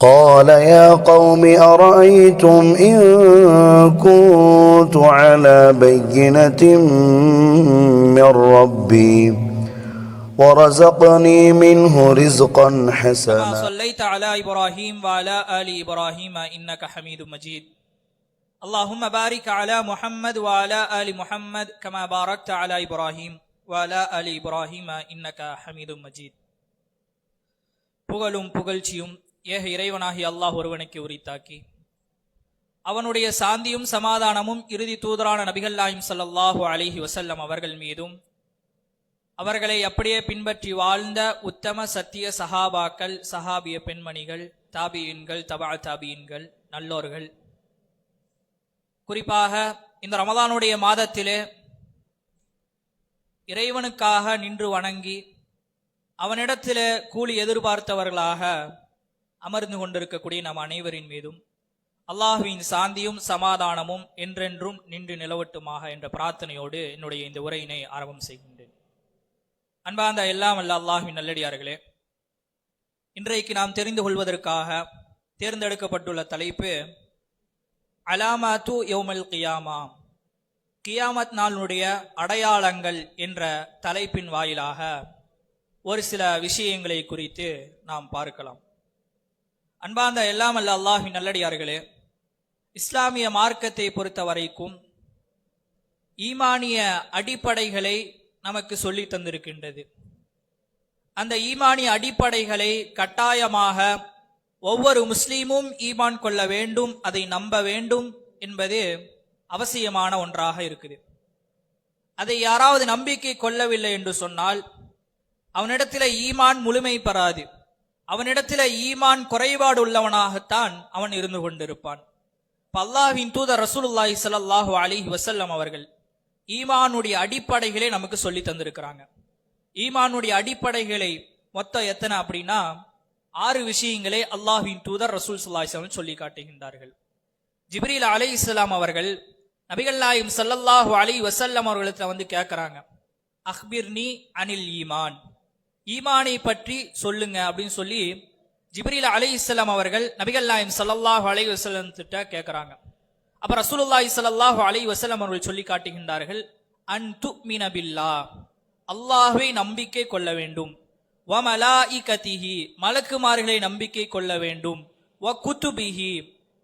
قال يا قوم أرأيتم إن كنت على بينة من ربي ورزقني منه رزقا كما حسنا صليت على إبراهيم وعلى آل إبراهيم إنك حميد مجيد اللهم بارك على محمد وعلى آل محمد كما باركت على إبراهيم وعلى آل إبراهيم إنك حميد مجيد புகழும் புகழ்ச்சியும் ஏக இறைவனாகி அல்லாஹ் ஒருவனுக்கு உரித்தாக்கி. அவனுடைய சாந்தியும் சமாதானமும் இறுதி தூதரான நபிகள் நாயும் ஸல்லல்லாஹு அலைஹி வஸல்லம் அவர்கள் மீதும் அவர்களை அப்படியே பின்பற்றி வாழ்ந்த உத்தம சத்திய சஹாபாக்கள் சஹாபிய பெண்மணிகள் தாபியின்கள் தபா தாபியின்கள் நல்லோர்கள். குறிப்பாக இந்த ரமதானுடைய மாதத்திலே இறைவனுக்காக நின்று வணங்கி அவனிடத்திலே கூலி எதிர்பார்த்தவர்களாக அமர்ந்து கொண்டிருக்கக்கூடிய நம் அனைவரின் மீதும் அல்லாஹுவின் சாந்தியும் சமாதானமும் என்றென்றும் நின்று நிலவட்டுமாக என்ற பிரார்த்தனையோடு என்னுடைய இந்த உரையினை ஆரம்பம் செய்கின்றேன். அன்பார்ந்த எல்லாம் அல்ல அல்லாஹுவின் நல்லடியார்களே இன்றைக்கு நாம் தெரிந்து கொள்வதற்காக தேர்ந்தெடுக்கப்பட்டுள்ள தலைப்பு அலாமா து யோமல் கியாமா கியாமத் நாளுடைய அடையாளங்கள் என்ற தலைப்பின் வாயிலாக ஒரு சில விஷயங்களை குறித்து நாம் பார்க்கலாம். அன்பார்ந்த எல்லாம் அல்ல அல்லாஹி நல்லடியார்களே இஸ்லாமிய மார்க்கத்தை பொறுத்த வரைக்கும் ஈமானிய அடிப்படைகளை நமக்கு சொல்லி தந்திருக்கின்றது. அந்த ஈமானிய அடிப்படைகளை கட்டாயமாக ஒவ்வொரு முஸ்லீமும் ஈமான் கொள்ள வேண்டும் அதை நம்ப வேண்டும் என்பது அவசியமான ஒன்றாக இருக்குது. அதை யாராவது நம்பிக்கை கொள்ளவில்லை என்று சொன்னால் அவனிடத்தில் ஈமான் முழுமை பெறாது. அவனிடத்தில் ஈமான் குறைபாடு உள்ளவனாகத்தான் அவன் இருந்து கொண்டிருப்பான். பல்லாவின் தூதர் ரசூலுல்லாஹி ஸல்லல்லாஹு அலி வசல்லம் அவர்கள் ஈமானுடைய அடிப்படைகளை நமக்கு சொல்லி தந்திருக்கிறாங்க. ஈமானுடைய அடிப்படைகளை மொத்தம் எத்தனை அப்படின்னா ஆறு விஷயங்களை அல்லாஹின் தூதர் ரசூல் சல்லாஹ் சொல்லி காட்டுகின்றார்கள். ஜிப்ரீல் அலைஹிஸ்ஸலாம் அவர்கள் நபிகள் நாயும் ஸல்லல்லாஹு அலி வசல்லம் அவர்களிடத்துல வந்து கேட்குறாங்க அக்பிர்னி அனில் ஈமான். ஈமானை பற்றி சொல்லுங்க அப்படின்னு சொல்லி ஜிப்ரீல் அலைஹிஸ்ஸலாம் அவர்கள் நபிகள் நாயம் ஸல்லல்லாஹு அலை வசலம் திட்ட கேட்கறாங்க அப்ப ரசூலுல்லாஹி ஸல்லல்லாஹு அலை வசலம் அவர்கள் சொல்லி காட்டுகின்றார்கள் அன் துமினபில்லா பில்லாஹ் நம்பிக்கை கொள்ள வேண்டும். வ மலாயிகதிஹி மலக்குமார்களை நம்பிக்கை கொள்ள வேண்டும். வ குத்துபிஹி.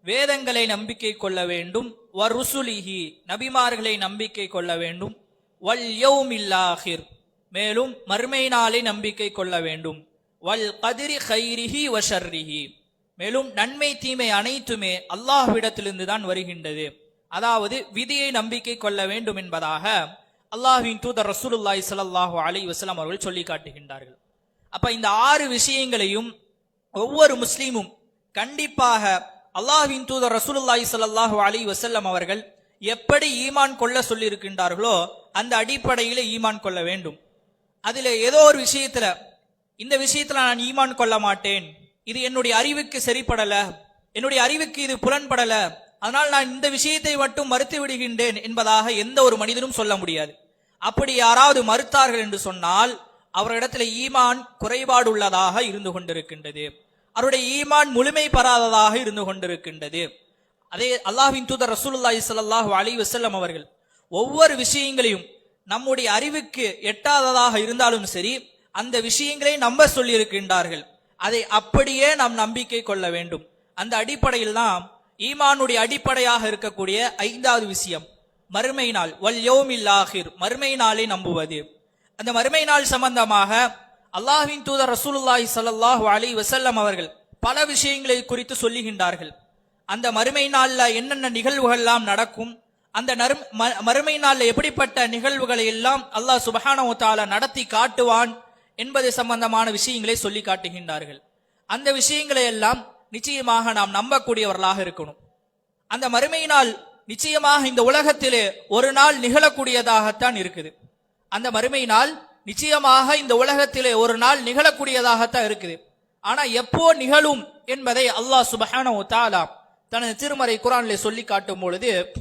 வேதங்களை நம்பிக்கை கொள்ள வேண்டும். வ ருசுலிஹி. நபிமார்களை நம்பிக்கை கொள்ள வேண்டும். வல் யௌமில்லாஹிர் மேலும் மறுமை நாளை நம்பிக்கை கொள்ள வேண்டும். வல் கதிரி ஹைரிஹி வஷர்ரிஹி மேலும் நன்மை தீமை அனைத்துமே அல்லாஹ்விடத்திலிருந்து தான் வருகின்றது. அதாவது விதியை நம்பிக்கை கொள்ள வேண்டும் என்பதாக அல்லாஹ்வின் தூதர் ரசூலுல்லாய் ஸல்லல்லாஹு அலி வஸ்லாம் அவர்கள் சொல்லி காட்டுகின்றார்கள். அப்ப இந்த ஆறு விஷயங்களையும் ஒவ்வொரு முஸ்லீமும் கண்டிப்பாக அல்லாஹின் தூதர் ரசூலுல்லாய் ஸல்லல்லாஹு அலி வசல்லம் அவர்கள் எப்படி ஈமான் கொள்ள சொல்லியிருக்கின்றார்களோ அந்த அடிப்படையிலே ஈமான் கொள்ள வேண்டும். அதுல ஏதோ ஒரு விஷயத்துல இந்த விஷயத்துல நான் ஈமான் கொள்ள மாட்டேன். இது என்னுடைய அறிவுக்கு சரிப்படல. என்னுடைய அறிவுக்கு இது புலன்படல. அதனால் நான் இந்த விஷயத்தை மட்டும் மறுத்து விடுகின்றேன் என்பதாக எந்த ஒரு மனிதனும் சொல்ல முடியாது. அப்படி யாராவது மறுத்தார்கள் என்று சொன்னால் அவரிடத்துல ஈமான் குறைபாடு உள்ளதாக இருந்து கொண்டிருக்கின்றது. அவருடைய ஈமான் முழுமை பெறாததாக இருந்து கொண்டிருக்கின்றது. அதே அல்லாஹ்வின் தூதர் ரசூலுல்லாஹி சல்லாஹூ அலி வசல்லம் அவர்கள் ஒவ்வொரு விஷயங்களையும் நம்முடைய அறிவுக்கு எட்டாததாக இருந்தாலும் சரி அந்த விஷயங்களை நம்ப சொல்லியிருக்கின்றார்கள். அதை அப்படியே நாம் நம்பிக்கை கொள்ள வேண்டும். அந்த அடிப்படையில் தான் ஈமானுடைய அடிப்படையாக இருக்கக்கூடிய ஐந்தாவது விஷயம் மறுமை நாள் வல் யோமில் மறுமை நாளை நம்புவது. அந்த மறுமை நாள் சம்பந்தமாக அல்லாஹின் தூதர் ரசூலுல்லாஹி ஸல்லல்லாஹு அலி வசல்லம் அவர்கள் பல விஷயங்களை குறித்து சொல்லுகின்றார்கள். அந்த மறுமை நாளில் என்னென்ன நிகழ்வுகள்லாம் நடக்கும் அந்த நரும்- ம- மறுமை நாள்ல எப்படிப்பட்ட நிகழ்வுகளை எல்லாம் அல்லாஹ் சுபஹானஹு தஆலா நடத்தி காட்டுவான் என்பது சம்பந்தமான விஷயங்களை சொல்லி காட்டுகின்றார்கள். அந்த விஷயங்களை எல்லாம் நிச்சயமாக நாம் நம்பக்கூடியவர்களாக இருக்கணும். அந்த மறுமை நாள் நிச்சயமாக இந்த உலகத்திலே ஒரு நாள் நிகழக்கூடியதாகத்தான் இருக்குது. அந்த மறுமை நாள் நிச்சயமாக இந்த உலகத்திலே ஒரு நாள் நிகழக்கூடியதாகத்தான் இருக்குது. ஆனா எப்போ நிகழும் என்பதை அல்லாஹ் சுபஹானஹு தஆலா தனது திருமறை குரானிலே சொல்லி காட்டும் பொழுது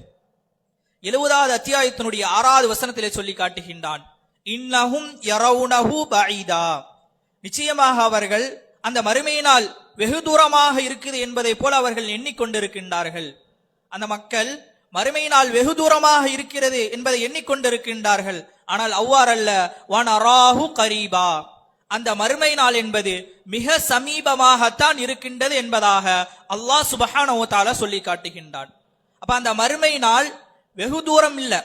எழுபதாவது அத்தியாயத்தினுடைய ஆறாவது வசனத்திலே சொல்லி காட்டுகின்றான். இன்னஹும் யரவுனஹு பைதா நிச்சயமாக அவர்கள் அந்த மறுமையினால் வெகு தூரமாக இருக்குது என்பதை போல அவர்கள் எண்ணிக்கொண்டிருக்கின்றார்கள். அந்த மக்கள் மறுமையினால் நாள் வெகு தூரமாக இருக்கிறது என்பதை எண்ணிக்கொண்டிருக்கின்றார்கள். ஆனால் அவ்வாறல்ல வான் அராஹு கரீபா. அந்த மறுமை நாள் என்பது மிக சமீபமாகத்தான் இருக்கின்றது என்பதாக அல்லாஹ் சுபஹானஹு தஆலா சொல்லி காட்டுகின்றான். அப்ப அந்த மறுமை நாள் வெகு தூரம் இல்லை.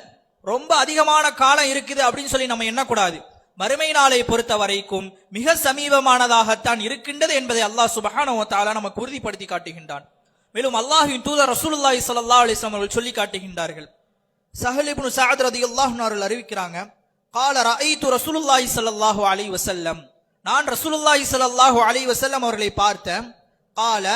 ரொம்ப அதிகமான காலம் இருக்குது அப்படின்னு சொல்லி நம்ம எண்ணக்கூடாது. மறுமை நாளை பொறுத்த வரைக்கும் மிக சமீபமானதாகத்தான் இருக்கின்றது என்பதை அல்லாஹ் சுபஹானோ தாலா நமக்கு உறுதிப்படுத்தி காட்டுகின்றான். மேலும் அல்லாஹின் தூதர் ரசூலுல்லாஹி சல்லா அலிஸ்லாம் அவர்கள் சொல்லி காட்டுகின்றார்கள். சஹலிபுன் சாத் ரதி அல்லாஹ்னார்கள் அறிவிக்கிறாங்க கால ரஐத்து ரசூலுல்லாஹி சல்லாஹூ அலி வசல்லம் நான் ரசூலுல்லாஹி சல்லாஹூ அலி வசல்லம் அவர்களை பார்த்தேன். கால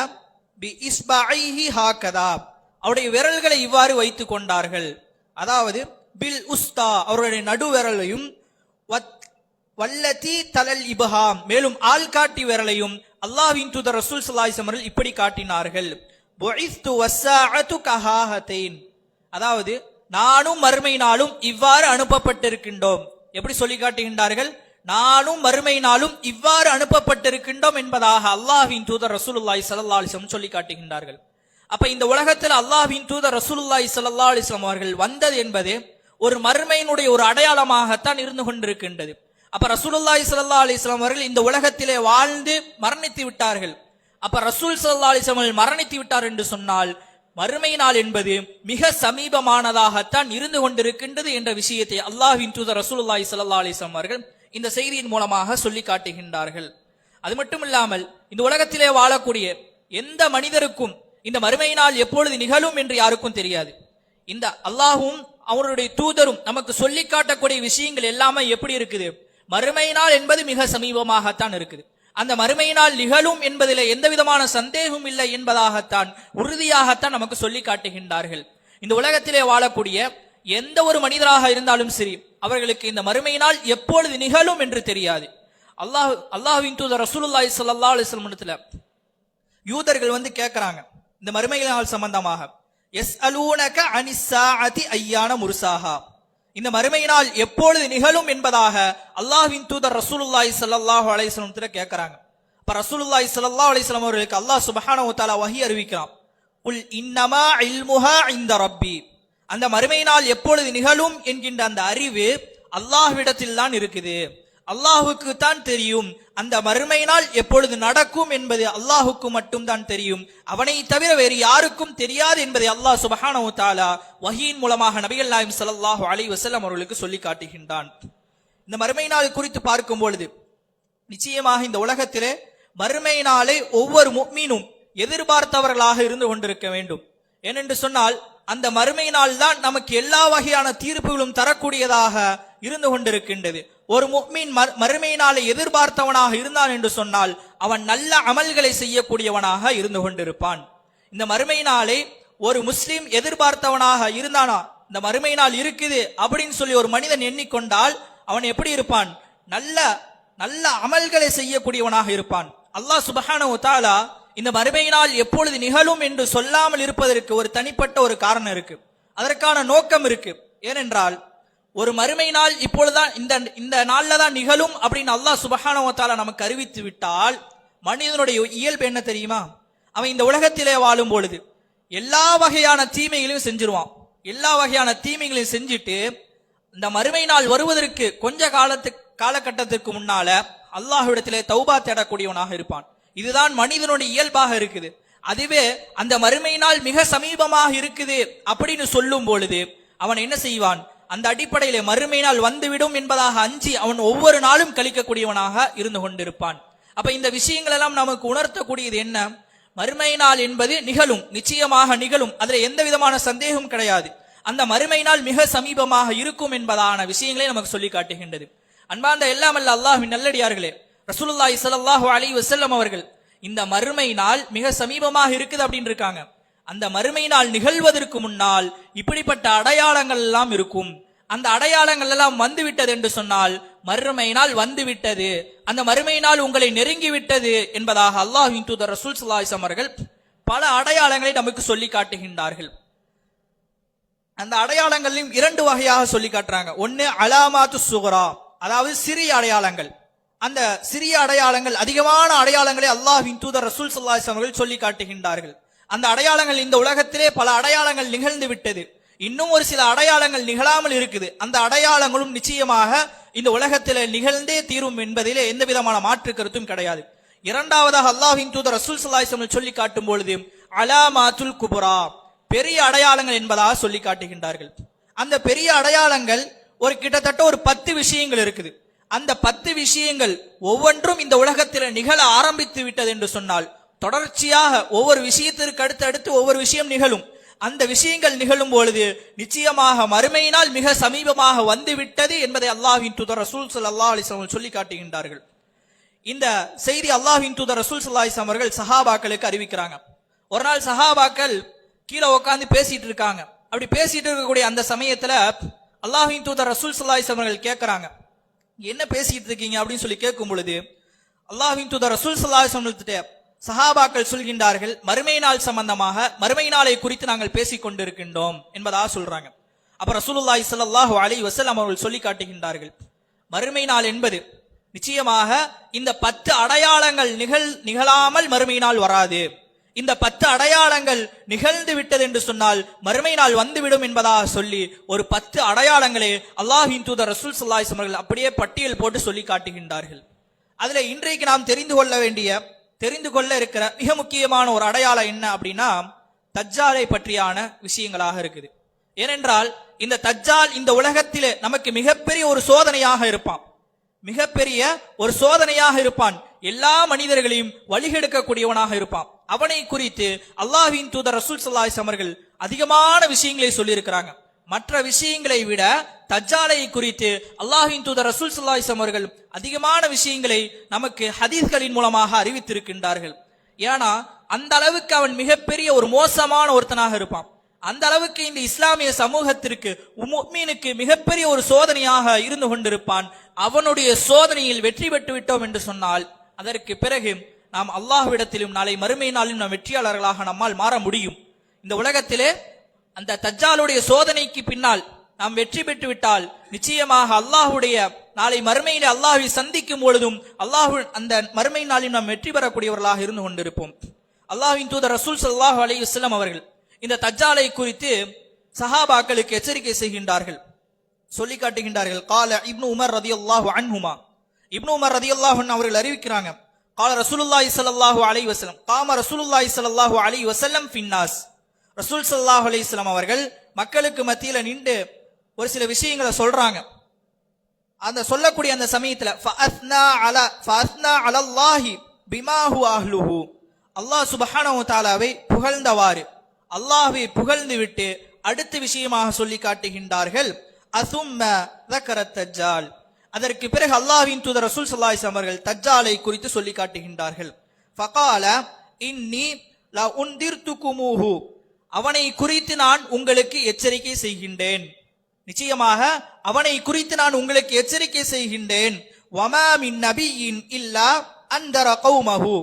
பி இஸ்பாஹி ஹாகதாப் அவருடைய விரல்களை இவ்வாறு வைத்துக் கொண்டார்கள். அதாவது பில் உஸ்தா அவருடைய நடுவிரலையும் வத்- வல்லதி தலல் இபஹாம் மேலும் ஆள்காட்டி விரலையும் அல்லாஹின் தூதர் ரசூல் ஸல்லல்லாஹு அவர்கள் இப்படி காட்டினார்கள். அதாவது நானும் மறுமை நாளும் இவ்வாறு அனுப்பப்பட்டிருக்கின்றோம். எப்படி சொல்லி காட்டுகின்றார்கள்? நானும் மறுமை நாளும் இவ்வாறு அனுப்பப்பட்டிருக்கின்றோம் என்பதாக அல்லாஹின் தூதர் ரசூலுல்லாஹி ஸல்லல்லாஹு அலைஹி சொல்லி காட்டுகின்றார்கள். அப்ப இந்த உலகத்தில் அல்லாஹின் தூதர் ரசூலுல்லாஹி ஸல்லல்லாஹு அலிஸ்லாம் அவர்கள் வந்தது என்பது ஒரு மறுமையினுடைய ஒரு அடையாளமாகத்தான் இருந்து கொண்டிருக்கின்றது. அப்ப ரசூலுல்லாய் சல்லா அலிஸ்லாம் அவர்கள் இந்த உலகத்திலே வாழ்ந்து மரணித்து விட்டார்கள். அப்ப ரசூல் சல்லா அலிஸ்லாம் அவர்கள் மரணித்து விட்டார் என்று சொன்னால் மறுமை நாள் என்பது மிக சமீபமானதாகத்தான் இருந்து கொண்டிருக்கின்றது என்ற விஷயத்தை அல்லாஹின் தூதர் ரசூலுல்லாய் சல்லா அலிஸ்லாம் அவர்கள் இந்த செய்தியின் மூலமாக சொல்லி காட்டுகின்றார்கள். அது மட்டும் இல்லாமல் இந்த உலகத்திலே வாழக்கூடிய எந்த மனிதருக்கும் இந்த மறுமை நாள் எப்பொழுது நிகழும் என்று யாருக்கும் தெரியாது. இந்த அல்லாஹும் அவருடைய தூதரும் நமக்கு சொல்லி காட்டக்கூடிய விஷயங்கள் எல்லாமே எப்படி இருக்குது? மறுமை நாள் என்பது மிக சமீபமாகத்தான் இருக்குது. அந்த மறுமை நாள் நிகழும் என்பதில் எந்த விதமான சந்தேகமும் இல்லை என்பதாகத்தான் உறுதியாகத்தான் நமக்கு சொல்லி காட்டுகின்றார்கள். இந்த உலகத்திலே வாழக்கூடிய எந்த ஒரு மனிதராக இருந்தாலும் சரி அவர்களுக்கு இந்த மறுமை நாள் எப்பொழுது நிகழும் என்று தெரியாது. அல்லாஹ் அல்லாஹ்வின் தூதர் ரசூலுல்லாஹி சல்லா அலைஹி யூதர்கள் வந்து கேட்கிறாங்க இந்த மறுமை நாள் சம்பந்தமாக எஸ் அலூனக அனிசாஅதி ஐயான முருசாகா இந்த மறுமையினால் எப்பொழுது நிகழும் என்பதாக அல்லாஹ்வின் தூதர் ரசூலுல்லாஹி ஸல்லல்லாஹு அலைஹி வஸல்லம் கிட்ட கேட்கறாங்க. அப்ப ரசூலுல்லாஹி ஸல்லல்லாஹு அலைஹி வஸல்லம் அவர்களுக்கு அல்லாஹ் சுப்ஹானஹு வ தஆலா வஹி அறிவிக்கிறான். உல் இன்னமா இல்முஹா இந்த ரப்பி. அந்த மறுமையினால் எப்பொழுது நிகழும் என்கின்ற அந்த அறிவு அல்லாஹ்விடத்தில் தான் இருக்குது. அல்லாஹுக்கு தான் தெரியும். அந்த மறுமை நாள் எப்பொழுது நடக்கும் என்பது அல்லாஹுக்கு மட்டும் தான் தெரியும். அவனை தவிர வேறு யாருக்கும் தெரியாது என்பதை அல்லாஹ் சுபஹானோ தாலா வஹீன் மூலமாக நபிகள் நாயம் ஸல்லல்லாஹு அலி வஸல்லம் அவர்களுக்கு சொல்லி காட்டுகின்றான். இந்த மறுமை நாள் குறித்து பார்க்கும் பொழுது நிச்சயமாக இந்த உலகத்திலே மறுமை நாளை ஒவ்வொரு மீனும் எதிர்பார்த்தவர்களாக இருந்து கொண்டிருக்க வேண்டும். ஏனென்று சொன்னால் அந்த மறுமை நாள் தான் நமக்கு எல்லா வகையான தீர்ப்புகளும் தரக்கூடியதாக இருந்து கொண்டிருக்கின்றது. ஒரு முக்மீன் மறுமையினாலே எதிர்பார்த்தவனாக இருந்தான் என்று சொன்னால் அவன் நல்ல அமல்களை செய்யக்கூடியவனாக இருந்து கொண்டிருப்பான். இந்த மறுமையினாலே ஒரு முஸ்லீம் எதிர்பார்த்தவனாக இருந்தானா? இந்த மறுமையினால் இருக்குது அப்படின்னு சொல்லி ஒரு மனிதன் எண்ணிக்கொண்டால் அவன் எப்படி இருப்பான்? நல்ல நல்ல அமல்களை செய்யக்கூடியவனாக இருப்பான். அல்லாஹ் சுபஹான தஆலா இந்த மறுமையினால் எப்பொழுது நிகழும் என்று சொல்லாமல் இருப்பதற்கு ஒரு தனிப்பட்ட ஒரு காரணம் இருக்கு. அதற்கான நோக்கம் இருக்கு. ஏனென்றால் ஒரு மறுமை நாள் இப்பொழுதுதான் இந்த இந்த நாள்ல தான் நிகழும் அப்படின்னு அல்லாஹ் சுபகானவத்தால நமக்கு அறிவித்து விட்டால் மனிதனுடைய இயல்பு என்ன தெரியுமா? அவன் இந்த உலகத்திலே வாழும் பொழுது எல்லா வகையான தீமைகளையும் செஞ்சிருவான். எல்லா வகையான தீமைகளையும் செஞ்சுட்டு இந்த மறுமை நாள் வருவதற்கு கொஞ்ச காலத்துக்கு காலகட்டத்திற்கு முன்னால அல்லாஹ்விடத்திலே தௌபா தேடக்கூடியவனாக இருப்பான். இதுதான் மனிதனுடைய இயல்பாக இருக்குது. அதுவே அந்த மறுமை நாள் மிக சமீபமாக இருக்குது அப்படின்னு சொல்லும் பொழுது அவன் என்ன செய்வான்? அந்த அடிப்படையிலே மறுமை நாள் வந்துவிடும் என்பதாக அஞ்சி அவன் ஒவ்வொரு நாளும் கழிக்கக்கூடியவனாக இருந்து கொண்டிருப்பான். அப்ப இந்த விஷயங்கள் எல்லாம் நமக்கு உணர்த்தக்கூடியது என்ன? மறுமை நாள் என்பது நிகழும் நிச்சயமாக நிகழும். அதுல எந்த விதமான சந்தேகமும் கிடையாது. அந்த மறுமை நாள் மிக சமீபமாக இருக்கும் என்பதான விஷயங்களை நமக்கு சொல்லி காட்டுகின்றது. அன்பார்ந்த எல்லாம் அல்ல அல்லாஹ்வின் நல்லடியார்களே ரசூலுல்லாஹி சல்லாஹூ அலி வசல்லம் அவர்கள் இந்த மறுமை நாள் மிக சமீபமாக இருக்குது அப்படின்னு இருக்காங்க அந்த மறுமை நாள் நிகழ்வதற்கு முன்னால் இப்படிப்பட்ட அடையாளங்கள் எல்லாம் இருக்கும். அந்த அடையாளங்கள் எல்லாம் வந்துவிட்டது என்று சொன்னால் மறுமை நாள் வந்துவிட்டது. அந்த மறுமை நாள் உங்களை நெருங்கி விட்டது என்பதாக அல்லாஹ் தூதர் ரசூல் ஸல்லல்லாஹு அவர்கள் பல அடையாளங்களை நமக்கு சொல்லி காட்டுகின்றார்கள். அந்த அடையாளங்களையும் இரண்டு வகையாக சொல்லி காட்டுறாங்க. ஒன்னு அலாமாத்து சுகரா அதாவது சிறிய அடையாளங்கள். அந்த சிறிய அடையாளங்கள் அதிகமான அடையாளங்களை அல்லாஹ்வின் தூதர் ரசூல் சுல்லாஹ் அவர்கள் சொல்லி காட்டுகின்றார்கள். அந்த அடையாளங்கள் இந்த உலகத்திலே பல அடையாளங்கள் நிகழ்ந்து விட்டது. இன்னும் ஒரு சில அடையாளங்கள் நிகழாமல் இருக்குது. அந்த அடையாளங்களும் நிச்சயமாக இந்த உலகத்தில் நிகழ்ந்தே தீரும் என்பதிலே எந்த விதமான மாற்று கருத்தும் கிடையாது. இரண்டாவதாக அல்லாஹின் தூதர் ரசூல் ஸல்லல்லாஹு சொல்லி காட்டும் பொழுது அலாமாத்துல் குபுரா பெரிய அடையாளங்கள் என்பதாக சொல்லி காட்டுகின்றார்கள். அந்த பெரிய அடையாளங்கள் ஒரு கிட்டத்தட்ட ஒரு பத்து விஷயங்கள் இருக்குது. அந்த பத்து விஷயங்கள் ஒவ்வொன்றும் இந்த உலகத்தில் நிகழ ஆரம்பித்து விட்டது என்று சொன்னால் தொடர்ச்சியாக ஒவ்வொரு விஷயத்திற்கு அடுத்து அடுத்து ஒவ்வொரு விஷயம் நிகழும். அந்த விஷயங்கள் நிகழும் பொழுது நிச்சயமாக மறுமையினால் மிக சமீபமாக வந்து விட்டது என்பதை அல்லாஹின் தூதர் ரசூல் ஸல்லல்லாஹு அலைஹி வஸல்லம் சொல்லி காட்டுகின்றார்கள். இந்த செய்தி அல்லாஹின் தூதர் ரசூல் ஸல்லல்லாஹு அலைஹி அவர்கள் சஹாபாக்களுக்கு அறிவிக்கிறாங்க. ஒரு நாள் சஹாபாக்கள் கீழே உட்காந்து பேசிட்டு இருக்காங்க. அப்படி பேசிட்டு இருக்கக்கூடிய அந்த சமயத்துல அல்லாஹின் தூதர் ரசூல் ஸல்லல்லாஹு அவர்கள் கேட்கிறாங்க என்ன பேசிட்டு இருக்கீங்க? அப்படின்னு சொல்லி கேட்கும் பொழுது அல்லாஹின் தூதர் ரசூல் ஸல்லல்லாஹு அலைஹி சஹாபாக்கள் சொல்கின்றார்கள் மறுமை நாள் சம்பந்தமாக மறுமை நாளை குறித்து நாங்கள் பேசிக் கொண்டிருக்கின்றோம் என்பதாக சொல்றாங்க. அப்ப ரசூலுல்லாஹி சல்லாஹு அலி வஸல்லம் அவர்கள் சொல்லி காட்டுகின்றார்கள் மறுமை நாள் என்பது நிச்சயமாக இந்த பத்து அடையாளங்கள் நிகழ் நிகழாமல் மறுமை நாள் வராது. இந்த பத்து அடையாளங்கள் நிகழ்ந்து விட்டது என்று சொன்னால் மறுமை நாள் வந்துவிடும் என்பதாக சொல்லி ஒரு பத்து அடையாளங்களை அல்லாஹின் தூதர் ரசூல் சல்லாஹ் அவர்கள் அப்படியே பட்டியல் போட்டு சொல்லி காட்டுகின்றார்கள். அதுல இன்றைக்கு நாம் தெரிந்து கொள்ள வேண்டிய தெரிந்து கொள்ள இருக்கிற மிக முக்கியமான ஒரு அடையாளம் என்ன அப்படின்னா தஜ்ஜாலை பற்றியான விஷயங்களாக இருக்குது. ஏனென்றால் இந்த தஜ்ஜால் இந்த உலகத்திலே நமக்கு மிகப்பெரிய ஒரு சோதனையாக இருப்பான். மிகப்பெரிய ஒரு சோதனையாக இருப்பான். எல்லா மனிதர்களையும் வழிகெடுக்கக்கூடியவனாக இருப்பான். அவனை குறித்து அல்லாஹின் தூதர் ரசூல் சல்லாஹ் அவர்கள் அதிகமான விஷயங்களை சொல்லியிருக்கிறாங்க. மற்ற விஷயங்களை விட தஜ்ஜாலை குறித்து அல்லாஹின் தூதர் ரசூல் ஸல்லல்லாஹு அவர்கள் அதிகமான விஷயங்களை நமக்கு ஹதீஸ்களின் மூலமாக அறிவித்திருக்கின்றார்கள். ஏன்னா அந்த அளவுக்கு அவன் மிகப்பெரிய ஒரு மோசமான ஒருத்தனாக இருப்பான். அந்த அளவுக்கு இந்த இஸ்லாமிய சமூகத்திற்கு முஃமினுக்கு மிகப்பெரிய ஒரு சோதனையாக இருந்து கொண்டிருப்பான். அவனுடைய சோதனையில் வெற்றி பெற்று விட்டோம் என்று சொன்னால் அதற்கு பிறகு நாம் அல்லாஹ்விடத்திலும் நாளை மறுமை நாளிலும் நாம் வெற்றியாளர்களாக நம்மால் மாற முடியும். இந்த உலகத்திலே அந்த தஜ்ஜாலுடைய சோதனைக்கு பின்னால் நாம் வெற்றி பெற்று விட்டால் நிச்சயமாக அல்லாஹ்வுடைய நாளை மறுமையிலே அல்லாஹை சந்திக்கும் பொழுதும் அல்லாஹு அந்த மறுமை நாளில் நாம் வெற்றி பெறக்கூடியவர்களாக இருந்து கொண்டிருப்போம். அல்லாஹின் தூதர் ரசூல் சல்லாஹ் அலி இஸ்லாம் அவர்கள் இந்த தஜ்ஜாலை குறித்து சஹாபாக்களுக்கு எச்சரிக்கை செய்கின்றார்கள். சொல்லி காட்டுகின்றார்கள். கால இப்னு உமர் ரதியல்லாஹு அன்ஹுமா. இப்னு உமர் ரதி அல்லாஹன் அவர்கள் அறிவிக்கிறாங்க. கால ரசூலுல்லாஹி ஸல்லல்லாஹு அலி வசலம் காம ரசூலுல்லாஹி ஸல்லல்லாஹு அலி வசல்லம் ஃபின்னாஸ் ரசூல் சல்லாஹ் அலிஸ்லாம் அவர்கள் மக்களுக்கு மத்தியில் நின்று ஒரு சில விஷயங்களை சொல்றாங்க. அந்த சொல்லக்கூடிய அந்த சமயத்தில் அல்லாஹ் சுபஹானவு தாலாவை புகழ்ந்தவாறு அல்லாஹை புகழ்ந்து விட்டு அடுத்த விஷயமாக சொல்லி காட்டுகின்றார்கள். அசும்ம தஜால் அதற்கு பிறகு அல்லாஹின் தூதர் ரசூல் சல்லாஹ் அவர்கள் தஜாலை குறித்து சொல்லி காட்டுகின்றார்கள். ஃபகால இன்னி ல உந்திர்த்துக்குமூஹு அவனை குறித்து நான் உங்களுக்கு எச்சரிக்கை செய்கின்றேன். நிச்சயமாக அவனை குறித்து நான் உங்களுக்கு எச்சரிக்கை செய்கின்றேன். வமா மின் நபியின் இல்லா அந்தர கௌமஹு.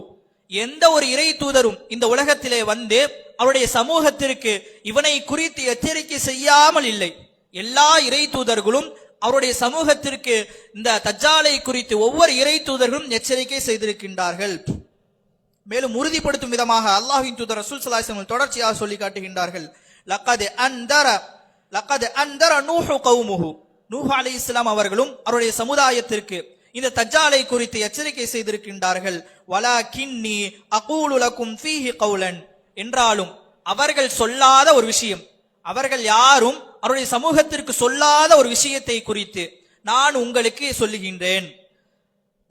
எந்த ஒரு இறை தூதரும் இந்த உலகத்திலே வந்து அவருடைய சமூகத்திற்கு இவனை குறித்து எச்சரிக்கை செய்யாமல் இல்லை. எல்லா இறை தூதர்களும் அவருடைய சமூகத்திற்கு இந்த தஜ்ஜாலை குறித்து ஒவ்வொரு இறை தூதர்களும் எச்சரிக்கை செய்திருக்கின்றார்கள். மேலும் உறுதிப்படுத்தும் விதமாக அல்லாஹின் தூதர் ரசூல் ஸல்லல்லாஹு தொடர்ச்சியாக சொல்லி காட்டுகின்றார்கள். லக்கது அந்தர லக்கது அந்தர நூஹு கௌமுஹு. நூஹ் இஸ்லாம் அவர்களும் அவருடைய சமுதாயத்திற்கு இந்த தஜ்ஜாலை குறித்து எச்சரிக்கை செய்திருக்கின்றார்கள். வலா கின்னி அகூலுலக்கும் ஃபீஹி கவுலன் என்றாலும் அவர்கள் சொல்லாத ஒரு விஷயம் அவர்கள் யாரும் அவருடைய சமூகத்திற்கு சொல்லாத ஒரு விஷயத்தை குறித்து நான் உங்களுக்கு சொல்லுகின்றேன்.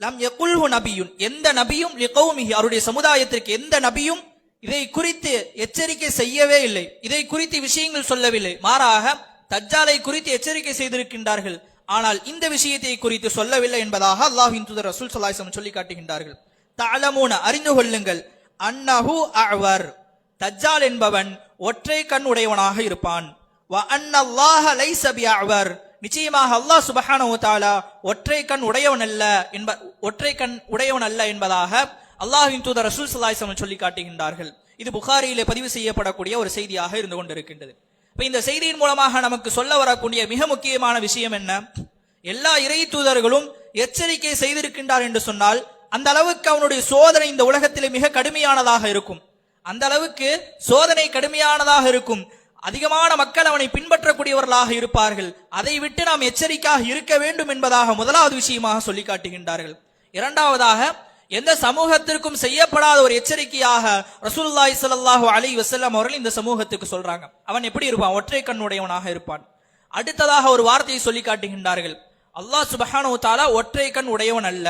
லம் யகுல்ஹு நபியுன் எந்த நபியும் லிகௌமிஹி அவருடைய சமுதாயத்திற்கு எந்த நபியும் இதை குறித்து எச்சரிக்கை செய்யவே இல்லை. இதை குறித்து விஷயங்கள் சொல்லவில்லை. மாறாக தஜ்ஜாலை குறித்து எச்சரிக்கை செய்திருக்கின்றார்கள். ஆனால் இந்த விஷயத்தை குறித்து சொல்லவில்லை என்பதாக அல்லாஹின் தூதர் ரசூல் சலாஹம் சொல்லி காட்டுகின்றார்கள். தாளமூன அறிந்து கொள்ளுங்கள். அன்னஹு அவர் தஜ்ஜால் என்பவன் ஒற்றை கண் உடையவனாக இருப்பான். வ அன்னல்லாஹ லைசபி அவர் நிச்சயமாக அல்லாஹ் சுபஹானஹு தாலா ஒற்றை கண் உடையவன் அல்ல என்ப ஒற்றை கண் உடையவன் அல்ல என்பதாக அல்லாஹின் தூதர் ரசூல் ஸல்லல்லாஹு சொல்லி காட்டுகின்றார்கள். இது புகாரியிலே பதிவு செய்யப்படக்கூடிய ஒரு செய்தியாக இருந்து கொண்டிருக்கின்றது. இப்போ இந்த செய்தியின் மூலமாக நமக்கு சொல்ல வரக்கூடிய மிக முக்கியமான விஷயம் என்ன? எல்லா இறை தூதர்களும் எச்சரிக்கை செய்திருக்கின்றார் என்று சொன்னால் அந்த அளவுக்கு அவனுடைய சோதனை இந்த உலகத்திலே மிக கடுமையானதாக இருக்கும். அந்த அளவுக்கு சோதனை கடுமையானதாக இருக்கும். அதிகமான மக்கள் அவனை பின்பற்றக்கூடியவர்களாக இருப்பார்கள். அதை விட்டு நாம் எச்சரிக்கையாக இருக்க வேண்டும் என்பதாக முதலாவது விஷயமாக சொல்லி காட்டுகின்றார்கள். இரண்டாவதாக எந்த சமூகத்திற்கும் செய்யப்படாத ஒரு எச்சரிக்கையாக ரசூல்லாய் ஸல்லல்லாஹு அலி வசல்லாம் அவர்கள் இந்த சமூகத்துக்கு சொல்றாங்க. அவன் எப்படி இருப்பான்? ஒற்றை கண்ணுடையவனாக இருப்பான். அடுத்ததாக ஒரு வார்த்தையை சொல்லி காட்டுகின்றார்கள். அல்லாஹ் சுபஹானு தாலா ஒற்றை கண் உடையவன் அல்ல.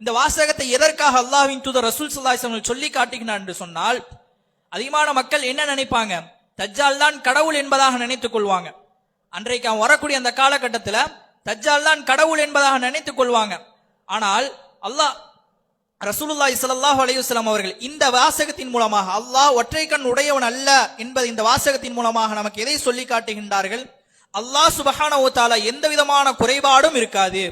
இந்த வாசகத்தை எதற்காக அல்லாஹ்வின் தூதர் ரசூல் சல்லாஹ் சொல்லி காட்டுகிறான் என்று சொன்னால் அதிகமான மக்கள் என்ன நினைப்பாங்க? தஜ்ஜால் தான் கடவுள் என்பதாக நினைத்துக் கொள்வாங்க. அன்றைக்கு அவன் வரக்கூடிய அந்த காலகட்டத்தில் தஜ்ஜால் தான் கடவுள் என்பதாக நினைத்துக் கொள்வாங்க. ஆனால் அல்லாஹ் ரசூலுல்லா ஸல்லல்லாஹு அலையுஸ்லாம் அவர்கள் இந்த வாசகத்தின் மூலமாக அல்லாஹ் ஒற்றை கண் உடையவன் அல்ல என்பது இந்த வாசகத்தின் மூலமாக நமக்கு எதை சொல்லி காட்டுகின்றார்கள்? அல்லாஹ் சுபஹான ஓத்தாலா எந்த விதமான குறைபாடும் இருக்காது.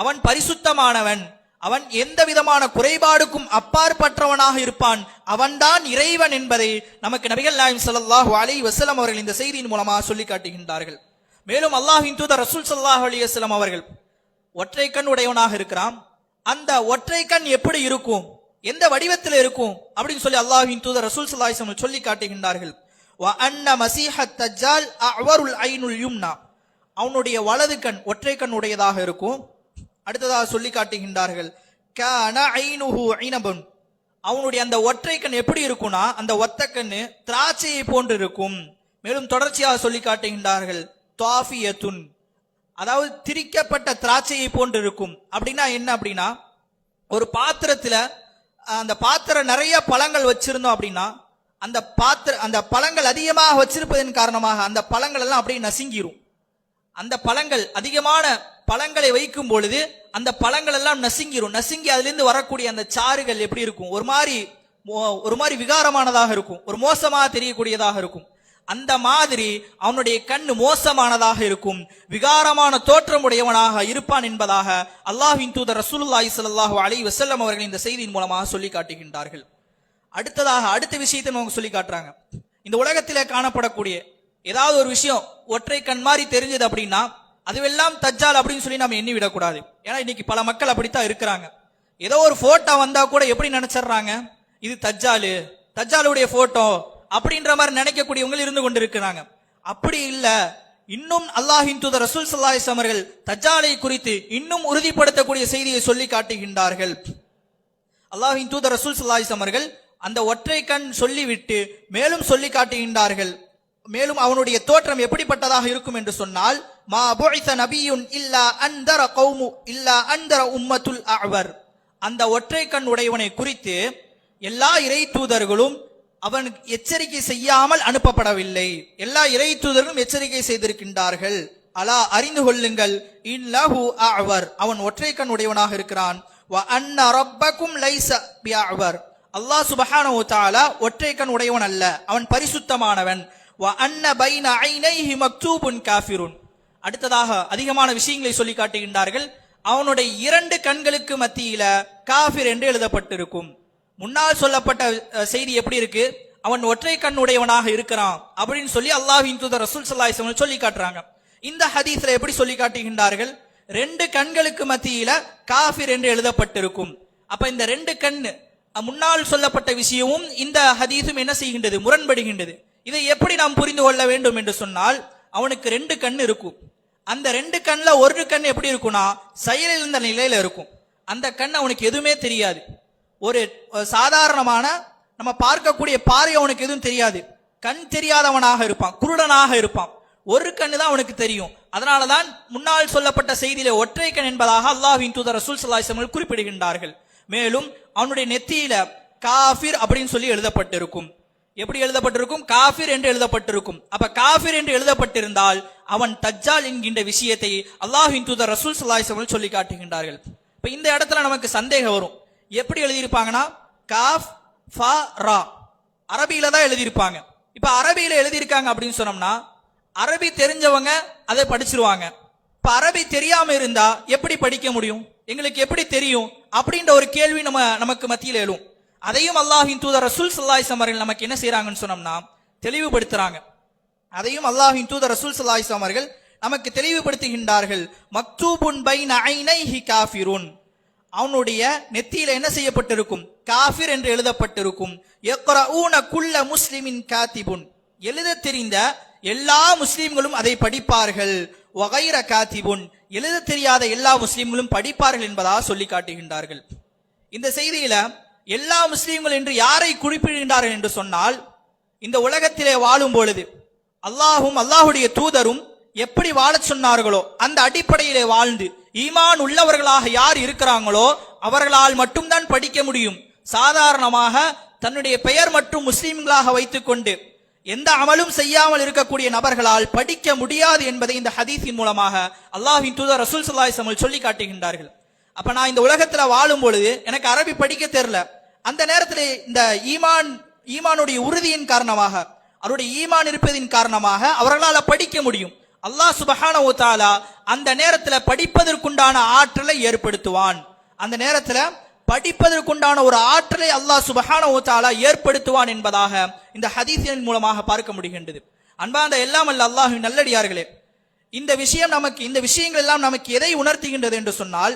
அவன் பரிசுத்தமானவன். அவன் எந்த விதமான குறைபாடுக்கும் அப்பாற்பற்றவனாக இருப்பான் அவன்தான் இறைவன் என்பதை நமக்கு நபிகள் நாயம் சல்லாஹு அலி வசலம் அவர்கள் இந்த செய்தியின் மூலமாக சொல்லி காட்டுகின்றார்கள். மேலும் அல்லாஹின் தூதர் ரசூல் சல்லாஹ் அலி வஸல்லம் அவர்கள் ஒற்றை கண் உடையவனாக இருக்கிறான். அந்த ஒற்றை கண் எப்படி இருக்கும்? எந்த வடிவத்தில் இருக்கும்? அப்படின்னு சொல்லி அல்லாஹின் தூதர் ரசூல் சல்லாஹ் சொல்லி காட்டுகின்றார்கள். வ அன்ன அவனுடைய வலது கண் ஒற்றை கண் உடையதாக இருக்கும். அடுத்ததாக சொல்லி காட்டுகின்றார்கள். கான ஐனுஹு ஐநபன் அவனுடைய அந்த ஒற்றை கண் எப்படி இருக்கும்னா அந்த ஒத்த கண்ணு திராட்சையை போன்று இருக்கும். மேலும் தொடர்ச்சியாக சொல்லி காட்டுகின்றார்கள் துவாஃபியத்துன். அதாவது திரிக்கப்பட்ட திராட்சையை போன்று இருக்கும். அப்படின்னா என்ன அப்படின்னா ஒரு பாத்திரத்துல அந்த பாத்திரம் நிறைய பழங்கள் வச்சிருந்தோம் அப்படின்னா அந்த பாத்திர அந்த பழங்கள் அதிகமாக வச்சிருப்பதன் காரணமாக அந்த பழங்கள் எல்லாம் அப்படியே நசுங்கிரும். அந்த பழங்கள் அதிகமான பழங்களை வைக்கும் பொழுது அந்த பழங்கள் எல்லாம் நசுங்கிரும். நசுங்கி அதுலேருந்து வரக்கூடிய அந்த சாறுகள் எப்படி இருக்கும்? ஒரு மாதிரி மோ- ஒரு மாதிரி விகாரமானதாக இருக்கும். ஒரு மோசமாக தெரியக்கூடியதாக இருக்கும். அந்த மாதிரி அவனுடைய கண் மோசமானதாக இருக்கும். விகாரமான தோற்றமுடையவனாக இருப்பான் என்பதாக அல்லாஹின் தூதர் ரசூலுல்லாஹி ஸல்லல்லாஹு அலைஹி வஸல்லம் அவர்கள் இந்த செய்தியின் மூலமாக சொல்லி காட்டுகின்றார்கள். அடுத்ததாக அடுத்த விஷயத்தை அவங்க சொல்லி காட்டுறாங்க. இந்த உலகத்தில் காணப்படக்கூடிய ஏதாவது ஒரு விஷயம் ஒற்றை கண் மாதிரி தெரிஞ்சது அப்படின்னா அதுவெல்லாம் தஜ்ஜால் அப்படின்னு சொல்லி நம்ம எண்ணி விடக்கூடாது. ஏன்னா இன்னைக்கு பல மக்கள் அப்படித்தான் இருக்கிறாங்க. ஏதோ ஒரு போட்டோ வந்தா கூட எப்படி நினைச்சிடுறாங்க? இது தஜ்ஜாலு. தஜ்ஜாலுடைய போட்டோ அப்படின்ற மாதிரி நினைக்கக்கூடியவங்க இருந்து கொண்டு இருக்கிறாங்க அப்படி இல்ல. இன்னும் அல்லாஹின் தூதர் ரசூல் ஸல்லல்லாஹு அவர்கள் தஜ்ஜாலை குறித்து இன்னும் உறுதிப்படுத்தக்கூடிய செய்தியை சொல்லி காட்டுகின்றார்கள். அல்லாஹின் தூதர் ரசூல் ஸல்லல்லாஹு அவர்கள் அந்த ஒற்றை கண் சொல்லிவிட்டு மேலும் சொல்லி காட்டுகின்றார்கள். மேலும் அவனுடைய தோற்றம் எப்படிப்பட்டதாக இருக்கும் என்று சொன்னால் மா புஇஸ நபியுன் இல்லா அந்தர கௌமு இல்லா அந்தர உம்மத்துல் அவர் அந்த ஒற்றை கண் உடையவனை குறித்து எல்லா இறை தூதர்களும் அவனுக்கு எச்சரிக்கை செய்யாமல் அனுப்பப்படவில்லை. எல்லா இறை தூதர்களும் எச்சரிக்கை செய்திருக்கின்றார்கள். அலா அறிந்து கொள்ளுங்கள். இன்னஹு அவர் அவன் ஒற்றை கண் உடையவனாக இருக்கிறான். வ அன்ன ரப்பக்கும் லைஸ பிஅவர். அல்லாஹ் சுப்ஹானஹு வ தஆலா ஒற்றை கண் உடையவன் அல்ல. அவன் பரிசுத்தமானவன். காஃபிருன். அடுத்ததாக அதிகமான விஷயங்களை சொல்லி காட்டுகின்றார்கள். அவனுடைய இரண்டு கண்களுக்கு மத்தியில காஃபிர் என்று எழுதப்பட்டிருக்கும். முன்னால் சொல்லப்பட்ட செய்தி எப்படி இருக்கு? அவன் ஒற்றை கண் உடையவனாக இருக்கிறான். அப்படின்னு சொல்லி அல்லாஹின் தூதர் ரசூல் ஸல்லல்லாஹு சொல்லி காட்டுறாங்க. இந்த ஹதீஸ்ல எப்படி சொல்லி காட்டுகின்றார்கள்? ரெண்டு கண்களுக்கு மத்தியில காஃபிர் என்று எழுதப்பட்டிருக்கும். அப்ப இந்த ரெண்டு கண் முன்னால் சொல்லப்பட்ட விஷயமும் இந்த ஹதீஸும் என்ன செய்கின்றது? முரண்படுகின்றது. இதை எப்படி நாம் புரிந்து கொள்ள வேண்டும் என்று சொன்னால் அவனுக்கு ரெண்டு கண் இருக்கும். அந்த ரெண்டு கண்ணில் ஒரு கண் எப்படி இருக்கும்னா செயலில் இருந்த நிலையில இருக்கும். அந்த கண் அவனுக்கு எதுவுமே தெரியாது. ஒரு ஒரு சாதாரணமான நம்ம பார்க்கக்கூடிய பார்வை அவனுக்கு எதுவும் தெரியாது. கண் தெரியாதவனாக இருப்பான் குருடனாக இருப்பான். ஒரு கண்ணு தான் அவனுக்கு தெரியும். அதனாலதான் முன்னால் சொல்லப்பட்ட செய்தியிலே ஒற்றை கண் என்பதாக அல்லாஹ்வின் தூதர் ரசூல் ஸல்லல்லாஹு குறிப்பிடுகின்றார்கள். மேலும் அவனுடைய நெத்தியில காஃபிர் அப்படின்னு சொல்லி எழுதப்பட்டிருக்கும். எப்படி எழுதப்பட்டிருக்கும்? காஃபிர் என்று எழுதப்பட்டிருக்கும். அப்ப காஃபிர் என்று எழுதப்பட்டிருந்தால் அவன் தஜ்ஜால் என்கின்ற விஷயத்தை அல்லாஹின் தூதர் ரசூல் ஸல்லல்லாஹு சொல்லி காட்டுகின்றார்கள். இப்ப இந்த இடத்துல நமக்கு சந்தேகம் வரும். எப்படி எழுதியிருப்பாங்கன்னா? காஃப் ஃபா ரா. அரபியில தான் எழுதியிருப்பாங்க. இப்ப அரபியில எழுதியிருக்காங்க அப்படின்னு சொன்னோம்னா அரபி தெரிஞ்சவங்க அதை படிச்சிருவாங்க. இப்ப அரபி தெரியாம இருந்தா எப்படி படிக்க முடியும்? எங்களுக்கு எப்படி தெரியும்? அப்படின்ற ஒரு கேள்வி நம்ம நமக்கு மத்தியில் எழும். அதையும் அல்லாஹின் தூதர் ரசூல் ஸல்லல்லாஹு அவர்கள் நமக்கு என்ன செய்யறாங்கன்னு சொன்னோம்னா தெளிவுபடுத்துறாங்க. அதையும் அல்லாஹின் தூதர் ரசூல் ஸல்லல்லாஹு அவர்கள் நமக்கு தெளிவுபடுத்துகின்றார்கள். மக்தூபுன் பைன ஐனைஹி காஃபிரூன். அவனுடைய நெத்தியில என்ன செய்யப்பட்டிருக்கும்? காஃபிர் என்று எழுதப்பட்டிருக்கும். யக்ரஊன குல்ல முஸ்லிமின் காத்திபுன். எழுத தெரிந்த எல்லா முஸ்லிம்களும் அதை படிப்பார்கள். வகைர காத்திபுன். எழுத தெரியாத எல்லா முஸ்லிம்களும் படிப்பார்கள் என்பதாக சொல்லி காட்டுகின்றார்கள். இந்த செய்தியில எல்லா முஸ்லீம்கள் என்று யாரை குறிப்பிடுகின்றார்கள் என்று சொன்னால் இந்த உலகத்திலே வாழும் பொழுது அல்லாஹும் அல்லாஹுடைய தூதரும் எப்படி வாழச் சொன்னார்களோ அந்த அடிப்படையிலே வாழ்ந்து ஈமான் உள்ளவர்களாக யார் இருக்கிறாங்களோ அவர்களால் மட்டும்தான் படிக்க முடியும். சாதாரணமாக தன்னுடைய பெயர் மற்றும் முஸ்லீம்களாக வைத்துக்கொண்டு எந்த அமலும் செய்யாமல் இருக்கக்கூடிய நபர்களால் படிக்க முடியாது என்பதை இந்த ஹதீஸின் மூலமாக அல்லாஹின் தூதர் ரசூல் சல்லாஹ் சொல்லி காட்டுகின்றார்கள். அப்ப நான் இந்த உலகத்துல வாழும் பொழுது எனக்கு அரபி படிக்க தெரியல. அந்த நேரத்தில் இந்த ஈமான் ஈமானுடைய உறுதியின் காரணமாக அவருடைய ஈமான் இருப்பதின் காரணமாக அவர்களால் படிக்க முடியும். அல்லாஹ் சுபஹான ஓத்தாலா அந்த நேரத்தில் படிப்பதற்குண்டான ஆற்றலை ஏற்படுத்துவான். அந்த நேரத்தில் படிப்பதற்குண்டான ஒரு ஆற்றலை அல்லாஹ் சுபஹான ஓத்தாலா ஏற்படுத்துவான் என்பதாக இந்த ஹதீஸின் மூலமாக பார்க்க முடிகின்றது. அன்பாந்த எல்லாம் அல்ல அல்லாஹின் நல்லடியார்களே இந்த விஷயம் நமக்கு இந்த விஷயங்கள் எல்லாம் நமக்கு எதை உணர்த்துகின்றது என்று சொன்னால்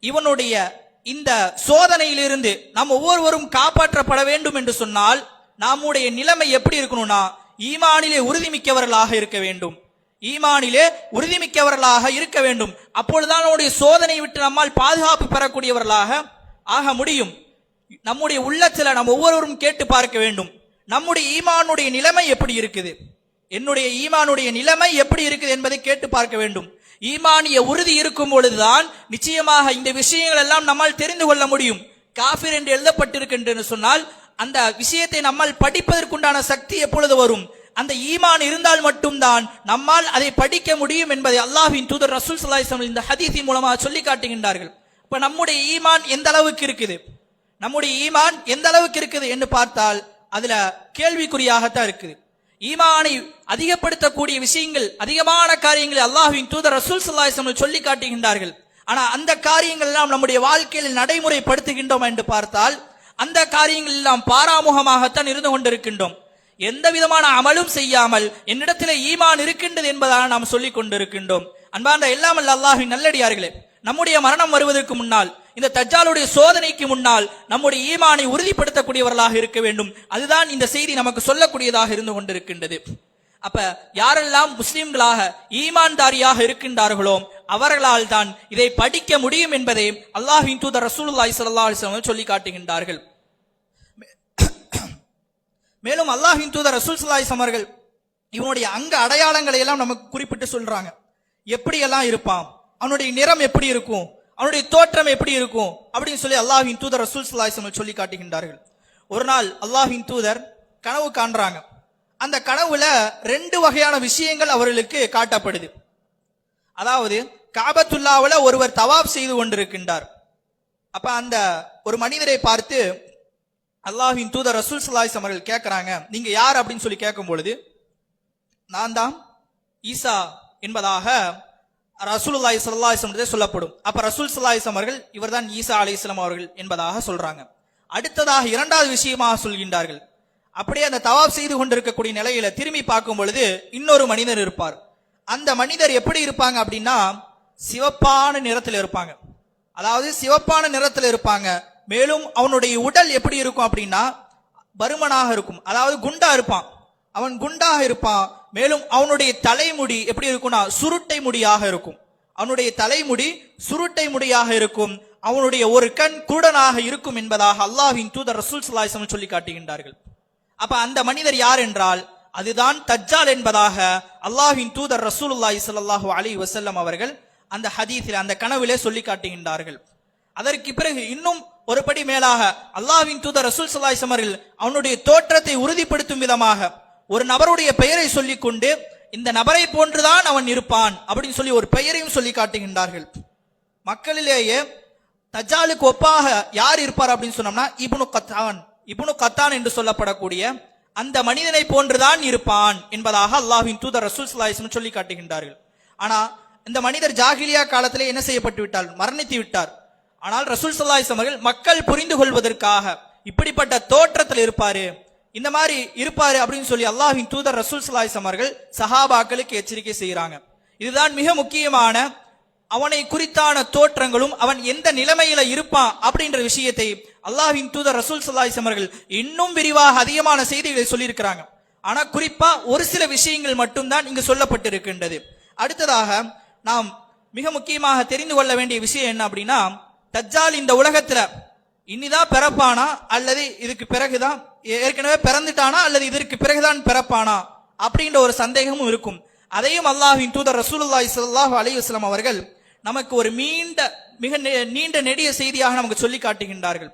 இவனுடைய இந்த சோதனையிலிருந்து நாம் ஒவ்வொருவரும் காப்பாற்றப்பட வேண்டும் என்று சொன்னால் நம்முடைய நிலைமை எப்படி இருக்கணும்னா ஈமானிலே உறுதிமிக்கவர்களாக இருக்க வேண்டும். ஈமானிலே உறுதிமிக்கவர்களாக இருக்க வேண்டும். அப்பொழுதுதான் நம்முடைய சோதனை விட்டு நம்மால் பாதுகாப்பு பெறக்கூடியவர்களாக ஆக முடியும். நம்முடைய உள்ளத்தில் நம்ம ஒவ்வொருவரும் கேட்டு பார்க்க வேண்டும். நம்முடைய ஈமானுடைய நிலைமை எப்படி இருக்குது? என்னுடைய ஈமானுடைய நிலைமை எப்படி இருக்குது என்பதை கேட்டு பார்க்க வேண்டும். ஈமானிய உறுதி இருக்கும் பொழுதுதான் நிச்சயமாக இந்த விஷயங்கள் எல்லாம் நம்மால் தெரிந்து கொள்ள முடியும். காஃபிர் என்று எழுதப்பட்டிருக்கின்றது சொன்னால் அந்த விஷயத்தை நம்மால் படிப்பதற்குண்டான சக்தி எப்பொழுது வரும்? அந்த ஈமான் இருந்தால் மட்டும்தான் நம்மால் அதை படிக்க முடியும் என்பதை அல்லாஹின் தூதர் ரசூல் ஸல்லல்லாஹு இந்த ஹதீசி மூலமாக சொல்லி காட்டுகின்றார்கள். இப்ப நம்முடைய ஈமான் எந்த அளவுக்கு இருக்குது? நம்முடைய ஈமான் எந்த அளவுக்கு இருக்குது என்று பார்த்தால் அதுல கேள்விக்குறியாகத்தான் இருக்குது. ஈமானை அதிகப்படுத்தக்கூடிய விஷயங்கள் அதிகமான காரியங்களை அல்லாஹுவின் தூதர் ரசூல் சல்லாஹ் சொல்லி காட்டுகின்றார்கள். ஆனா அந்த காரியங்கள் எல்லாம் நம்முடைய வாழ்க்கையில் நடைமுறைப்படுத்துகின்றோம் என்று பார்த்தால் அந்த காரியங்கள் எல்லாம் பாராமுகமாகத்தான் இருந்து கொண்டிருக்கின்றோம். எந்த விதமான அமலும் செய்யாமல் என்னிடத்தில் ஈமான் இருக்கின்றது என்பதாக நாம் சொல்லிக் கொண்டிருக்கின்றோம். அன்பார்ந்த எல்லாம் அல்ல அல்லாஹ்வின் நல்லடியார்களே நம்முடைய மரணம் வருவதற்கு முன்னால் இந்த தஜ்ஜாலுடைய சோதனைக்கு முன்னால் நம்முடைய ஈமானை உறுதிப்படுத்தக்கூடியவர்களாக இருக்க வேண்டும். அதுதான் இந்த செய்தி நமக்கு சொல்லக்கூடியதாக இருந்து கொண்டிருக்கின்றது. அப்ப யாரெல்லாம் முஸ்லிம்களாக ஈமான்தாரியாக இருக்கின்றார்களோ அவர்களால் தான் இதை படிக்க முடியும் என்பதை அல்லாஹின் தூதர் ரசூலுல்லாய் சல்லா அலிஸ்லாம் சொல்லி காட்டுகின்றார்கள். மேலும் அல்லாஹின் தூதர் ரசூல் ஸல்லல்லாஹு அலைஹி அவர்கள் இவனுடைய அங்க அடையாளங்களை எல்லாம் நமக்கு குறிப்பிட்டு சொல்றாங்க. எப்படி எல்லாம் இருப்பான்? அவனுடைய நிறம் எப்படி இருக்கும்? அவனுடைய தோற்றம் எப்படி இருக்கும் அப்படின்னு சொல்லி அல்லாஹின் தூதர் ரசூல் ஸல்லல்லாஹு சொல்லி காட்டுகின்றார்கள். ஒரு நாள் அல்லாஹின் தூதர் கனவு காண்றாங்க. அந்த கனவுல ரெண்டு வகையான விஷயங்கள் அவர்களுக்கு காட்டப்படுது. அதாவது காபத்துல்லாவில் ஒருவர் தவாப் செய்து கொண்டிருக்கின்றார். அப்ப அந்த ஒரு மனிதரை பார்த்து அல்லாஹின் தூதர் ரசூல் ஸல்லல்லாஹு அவர்கள் கேட்கிறாங்க நீங்க யார்? அப்படின்னு சொல்லி கேட்கும் பொழுது நான் தான் ஈசா என்பதாக ரசூலுல்லாஹி சல்லா அலைஹி சொல்லப்படும். அப்ப ரசூல் ஸல்லல்லாஹு இஸ்லாம் அவர்கள் இவர்தான் ஈசா அலைஹிஸ்ஸலாம் அவர்கள் என்பதாக சொல்றாங்க. அடுத்ததாக இரண்டாவது விஷயமாக சொல்கின்றார்கள். அப்படியே அந்த தவாப் செய்து கொண்டிருக்கக்கூடிய நிலையில திரும்பி பார்க்கும் பொழுது இன்னொரு மனிதர் இருப்பார். அந்த மனிதர் எப்படி இருப்பாங்க அப்படின்னா சிவப்பான நிறத்தில் இருப்பாங்க. அதாவது சிவப்பான நிறத்தில் இருப்பாங்க. மேலும் அவனுடைய உடல் எப்படி இருக்கும் அப்படின்னா பருமனாக இருக்கும். அதாவது குண்டா இருப்பான். அவன் குண்டாக இருப்பான் மேலும் அவனுடைய தலைமுடி எப்படி இருக்கும்னா சுருட்டை முடியாக இருக்கும். அவனுடைய தலைமுடி சுருட்டை முடியாக இருக்கும். அவனுடைய ஒரு கண் குருடனாக இருக்கும் என்பதாக அல்லாஹ்வின் தூதர் ரசூல் ஸல்லல்லாஹு சொல்லி காட்டுகின்றார்கள். அப்ப அந்த மனிதர் யார் என்றால் அதுதான் தஜ்ஜால் என்பதாக அல்லாஹின் தூதர் ரசூலுல்லாஹி சல்லாஹூ அலி வசல்லம் அவர்கள் அந்த ஹதீஸில் அந்த கனவிலே சொல்லி காட்டுகின்றார்கள். அதற்கு பிறகு இன்னும் ஒரு படி மேலாக அல்லாஹ்வின் தூதர் ரசூல் ஸல்லல்லாஹு அவர்கள் அவனுடைய தோற்றத்தை உறுதிப்படுத்தும் விதமாக ஒரு நபருடைய பெயரை சொல்லிக் கொண்டு இந்த நபரை போன்றுதான் அவன் இருப்பான் அப்படின்னு சொல்லி ஒரு பெயரையும் சொல்லி காட்டுகின்றார்கள். மக்களிலேயே தஜாலுக்கு ஒப்பாக யார் இருப்பார் அப்படின்னு சொன்னோம்னா இபுனு கத்தான். இபுனு கத்தான் என்று சொல்லப்படக்கூடிய அந்த மனிதனை போன்றுதான் இருப்பான் என்பதாக அல்லாஹ்வின் தூதர் ரசூல் ஸல்லல்லாஹு சொல்லி காட்டுகின்றார்கள். ஆனா இந்த மனிதர் ஜாகிலியா காலத்திலே என்ன செய்யப்பட்டு விட்டார்? மரணித்து விட்டார். ஆனால் ரசூல் ஸல்லல்லாஹு அவர்கள் மக்கள் புரிந்து கொள்வதற்காக இப்படிப்பட்ட தோற்றத்தில் இருப்பாரு. இந்த மாதிரி இருப்பாரு அப்படின்னு சொல்லி அல்லாஹின் தூதர் ரசூல் சலாஹிசம் அவர்கள் சஹாபாக்களுக்கு எச்சரிக்கை செய்கிறாங்க இதுதான் மிக முக்கியமான அவனை குறித்தான தோற்றங்களும் அவன் எந்த நிலைமையில இருப்பான் அப்படின்ற விஷயத்தை அல்லாஹின் தூதர் ரசூல் சல்லாஹ் அவர்கள் இன்னும் விரிவாக அதிகமான செய்திகளை சொல்லியிருக்கிறாங்க. ஆனா குறிப்பா ஒரு சில விஷயங்கள் மட்டும்தான் இங்கு சொல்லப்பட்டிருக்கின்றது. அடுத்ததாக நாம் மிக முக்கியமாக தெரிந்து கொள்ள வேண்டிய விஷயம் என்ன அப்படின்னா தஜ்ஜால் இந்த உலகத்துல இனிதான் பிறப்பானா? அல்லது இதுக்கு பிறகுதான் ஏ- ஏற்கனவே பிறந்துட்டானா? அல்லது இதற்கு பிறகுதான் பிறப்பானா? அப்படின்ற ஒரு சந்தேகமும் இருக்கும். அதையும் அல்லாஹின் தூதர் ரசூலுல்லாஹி ஸல்லல்லாஹு அலைஹி அவர்கள் நமக்கு ஒரு மீண்ட மிக நெ- நீண்ட நெடிய செய்தியாக நமக்கு சொல்லி காட்டுகின்றார்கள்.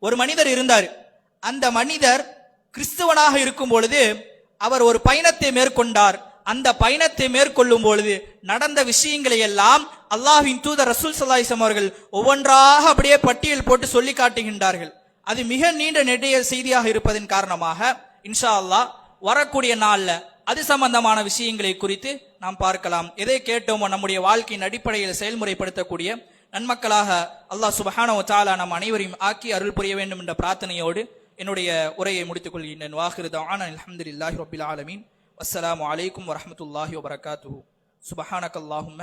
ஒரு மனிதர் இருந்தார். அந்த மனிதர் கிறிஸ்துவனாக இருக்கும் பொழுது அவர் ஒரு பயணத்தை மேற்கொண்டார். அந்த பயணத்தை மேற்கொள்ளும் பொழுது நடந்த விஷயங்களை எல்லாம் அல்லாஹின் தூதர் ரசூல் சல்லாஹிசம் அவர்கள் ஒவ்வொன்றாக அப்படியே பட்டியல் போட்டு சொல்லி காட்டுகின்றார்கள். அது மிக நீண்ட நெடிய செய்தியாக இருப்பதன் காரணமாக இன்ஷா அல்லாஹ் வரக்கூடிய நாளில் அது சம்பந்தமான விஷயங்களை குறித்து நாம் பார்க்கலாம். எதை கேட்டோமோ நம்முடைய வாழ்க்கையின் அடிப்படையில் செயல்முறைப்படுத்தக்கூடிய நன்மக்களாக அல்லாஹ் சுபஹானோ வ நாம் நம் அனைவரையும் ஆக்கி அருள் புரிய வேண்டும் என்ற பிரார்த்தனையோடு என்னுடைய உரையை முடித்துக் கொள்கின்றேன். வாஹிரு அலமதுல்லாஹி ரபில் ஆலமீன் ஆலமீன். வலைக்கம் வரமத்துல்லாஹி வரஹ்மத்துல்லாஹி சுபஹானக் சுபஹானக்கல்லாஹும்ம.